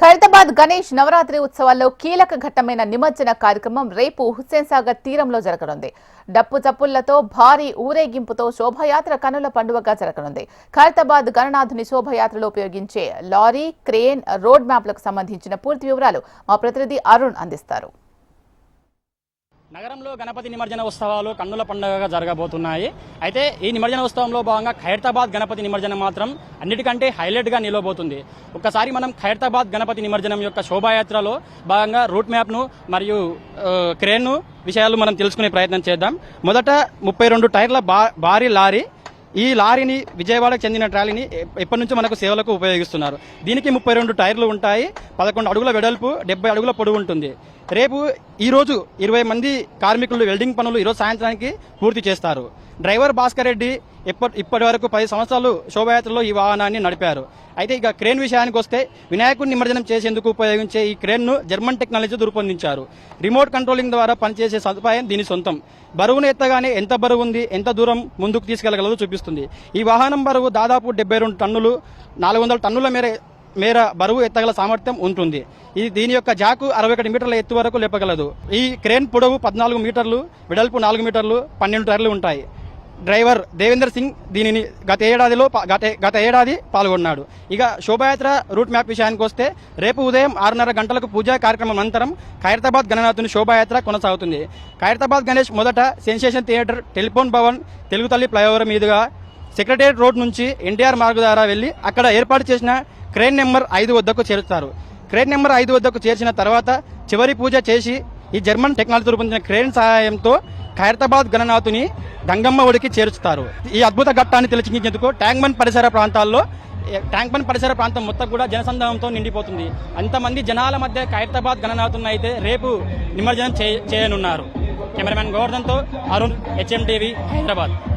ఖైరతాబాద్ గణేష్ నవరాత్రి ఉత్సవాల్లో కీలక ఘట్టమైన నిమజ్జన కార్యక్రమం రేపు హుస్సేన్ సాగర్ తీరంలో జరగనుంది. డప్పు చప్పుళ్ళతో భారీ ఊరేగింపుతో శోభయాత్ర కనుల పండుగగా జరగనుంది. ఖైరతాబాద్ గణనాథుని శోభయాత్రలో ఉపయోగించే లారీ క్రేన్ రోడ్ మ్యాప్లకు సంబంధించిన పూర్తి వివరాలు మా ప్రతినిధి అరుణ్ అందిస్తారు. నగరంలో గణపతి నిమజ్జన ఉత్సవాలు కన్నుల పండుగగా జరగబోతున్నాయి. అయితే ఈ నిమజ్జన ఉత్సవంలో భాగంగా ఖైరతాబాద్ గణపతి నిమజ్జనం మాత్రం అన్నిటికంటే హైలైట్గా నిలవబోతుంది. ఒకసారి మనం ఖైరతాబాద్ గణపతి నిమజ్జనం యొక్క శోభాయాత్రలో భాగంగా రూట్ మ్యాప్ను మరియు క్రేన్ను విషయాలు మనం తెలుసుకునే ప్రయత్నం చేద్దాం. మొదట ముప్పై రెండు టైర్ల బా భారీ లారీ ఈ లారీని విజయవాడకు చెందిన ట్రాలీని ఎప్పటి నుంచో మనకు సేవలకు ఉపయోగిస్తున్నారు. దీనికి ముప్పై రెండు టైర్లు ఉంటాయి పదకొండు అడుగుల వెడల్పు డెబ్బై అడుగుల పొడవు ఉంటుంది. రేపు ఈరోజు ఇరవై మంది కార్మికులు వెల్డింగ్ పనులు ఈరోజు సాయంత్రానికి పూర్తి చేస్తారు. డ్రైవర్ భాస్కర్ రెడ్డి ఇప్పటి ఇప్పటి వరకు పది సంవత్సరాలు శోభయాత్రలో ఈ వాహనాన్ని నడిపారు. అయితే ఇక క్రేన్ విషయానికి వస్తే వినాయకుడిని నిమజ్జనం చేసేందుకు ఉపయోగించే ఈ క్రేన్ను జర్మన్ టెక్నాలజీ రూపొందించారు. రిమోట్ కంట్రోలింగ్ ద్వారా పనిచేసే సదుపాయం దీని సొంతం. బరువును ఎత్తగానే ఎంత బరువు ఉంది ఎంత దూరం ముందుకు తీసుకెళ్ళగలదో చూపిస్తుంది. ఈ వాహనం బరువు దాదాపు డెబ్బై రెండు టన్నులు నాలుగు వందల టన్నుల మేర మేర బరువు ఎత్తగల సామర్థ్యం ఉంటుంది. ఇది దీని యొక్క జాకు అరవై ఒకటి మీటర్ల ఎత్తు వరకు లేపగలదు. ఈ క్రేన్ పొడవు పద్నాలుగు మీటర్లు వెడల్పు నాలుగు మీటర్లు పన్నెండు టైర్లు ఉంటాయి. డ్రైవర్ దేవేందర్ సింగ్ దీనిని గత ఏడాదిలో గత గత ఏడాది పాల్గొన్నాడు. ఇక శోభాయాత్ర రూట్ మ్యాప్ విషయానికి వస్తే రేపు ఉదయం ఆరున్నర గంటలకు పూజా కార్యక్రమం అనంతరం ఖైరతాబాద్ గణనాథుని శోభాయాత్ర కొనసాగుతుంది. ఖైరతాబాద్ గణేష్ మొదట sensation theatre telephone Bhavan Telugu Talli flyover మీదుగా సెక్రటేరియట్ రోడ్ నుంచి ఎన్టీఆర్ మార్గ ద్వారా వెళ్ళి అక్కడ ఏర్పాటు చేసిన క్రేన్ నెంబర్ ఐదు వద్దకు చేరుస్తారు క్రేన్ నెంబర్ ఐదు వద్దకు చేర్చిన తర్వాత చివరి పూజ చేసి ఈ జర్మన్ టెక్నాలజీ రూపొందించిన క్రేన్ సహాయంతో ఖైరతాబాద్ గణనాథుని గంగమ్మ ఒడికి చేర్చుతారు ఈ అద్భుత ఘట్టాన్ని తెలిసించేందుకు ట్యాంక్మన్ పరిసర ప్రాంతాల్లో ఏ- ట్యాంక్మన్ పరిసర ప్రాంతం మొత్తం కూడా జనసందోహంతో నిండిపోతుంది. అంతమంది జనాల మధ్య ఖైరతాబాద్ గణనాథుని అయితే రేపు నిమజ్జనం చేయనున్నారు. కెమెరామెన్ గోవర్ధన్తో అరుణ్ హెచ్ఎం టీవీ హైదరాబాద్.